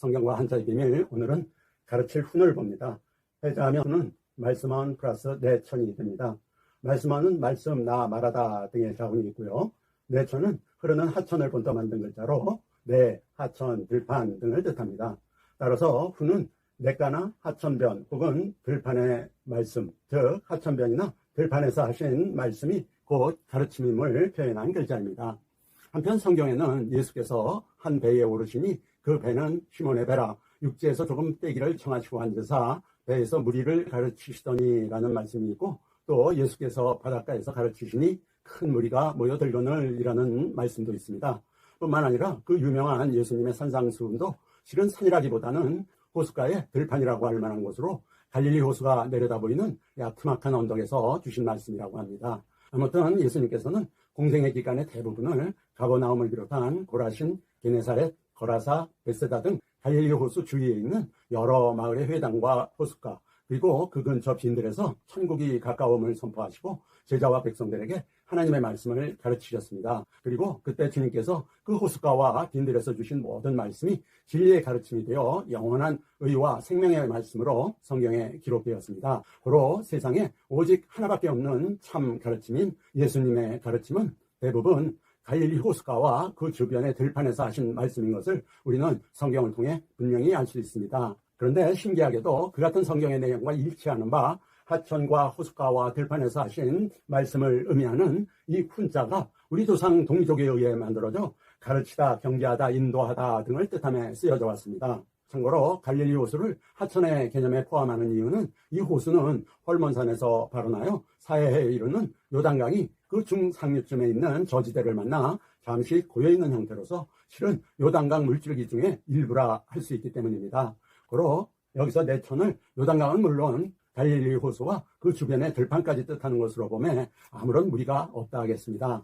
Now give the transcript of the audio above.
성경과 한자의 비밀 오늘은 가르칠 훈을 봅니다. 해자하면 훈은 말씀한 플러스 내천이 됩니다. 말씀하는 말씀, 나, 말하다 등의 자훈이 있고요. 내천은 흐르는 하천을 본떠 만든 글자로 내, 하천, 들판 등을 뜻합니다. 따라서 훈은 내가나 하천변 혹은 들판의 말씀, 즉 하천변이나 들판에서 하신 말씀이 곧 가르침임을 표현한 글자입니다. 한편 성경에는 예수께서 한 배에 오르시니 그 배는 시몬의 배라 육지에서 조금 떼기를 청하시고 앉으사 배에서 무리를 가르치시더니라는 말씀이 있고 또 예수께서 바닷가에서 가르치시니 큰 무리가 모여들거늘이라는 말씀도 있습니다. 뿐만 아니라 그 유명한 예수님의 산상수훈도 실은 산이라기보다는 호숫가의 들판이라고 할 만한 곳으로 갈릴리 호수가 내려다 보이는 야트막한 언덕에서 주신 말씀이라고 합니다. 아무튼 예수님께서는 공생의 기간의 대부분을 가버나움을 비롯한 고라신, 게네사렛, 거라사, 베세다 등 갈릴리 호수 주위에 있는 여러 마을의 회당과 호숫가 그리고 그 근처 빈들에서 천국이 가까움을 선포하시고 제자와 백성들에게 하나님의 말씀을 가르치셨습니다. 그리고 그때 주님께서 그 호숫가와 빈들에서 주신 모든 말씀이 진리의 가르침이 되어 영원한 의와 생명의 말씀으로 성경에 기록되었습니다. 고로 세상에 오직 하나밖에 없는 참 가르침인 예수님의 가르침은 대부분 갈릴리 호숫가와 그 주변의 들판에서 하신 말씀인 것을 우리는 성경을 통해 분명히 알 수 있습니다. 그런데 신기하게도 그 같은 성경의 내용과 일치하는 바 하천과 호숫가와 들판에서 하신 말씀을 의미하는 이 훈자가 우리 조상 동족에 의해 만들어져 가르치다, 경계하다, 인도하다 등을 뜻하며 쓰여져 왔습니다. 참고로 갈릴리 호수를 하천의 개념에 포함하는 이유는 이 호수는 헐몬산에서 발원하여 사해에 이르는 요단강이 그 중상류쯤에 있는 저지대를 만나 잠시 고여있는 형태로서 실은 요단강 물줄기 중에 일부라 할 수 있기 때문입니다. 고로 여기서 내 천을 요단강은 물론 갈릴리 호수와 그 주변의 들판까지 뜻하는 것으로 보면 아무런 무리가 없다 하겠습니다.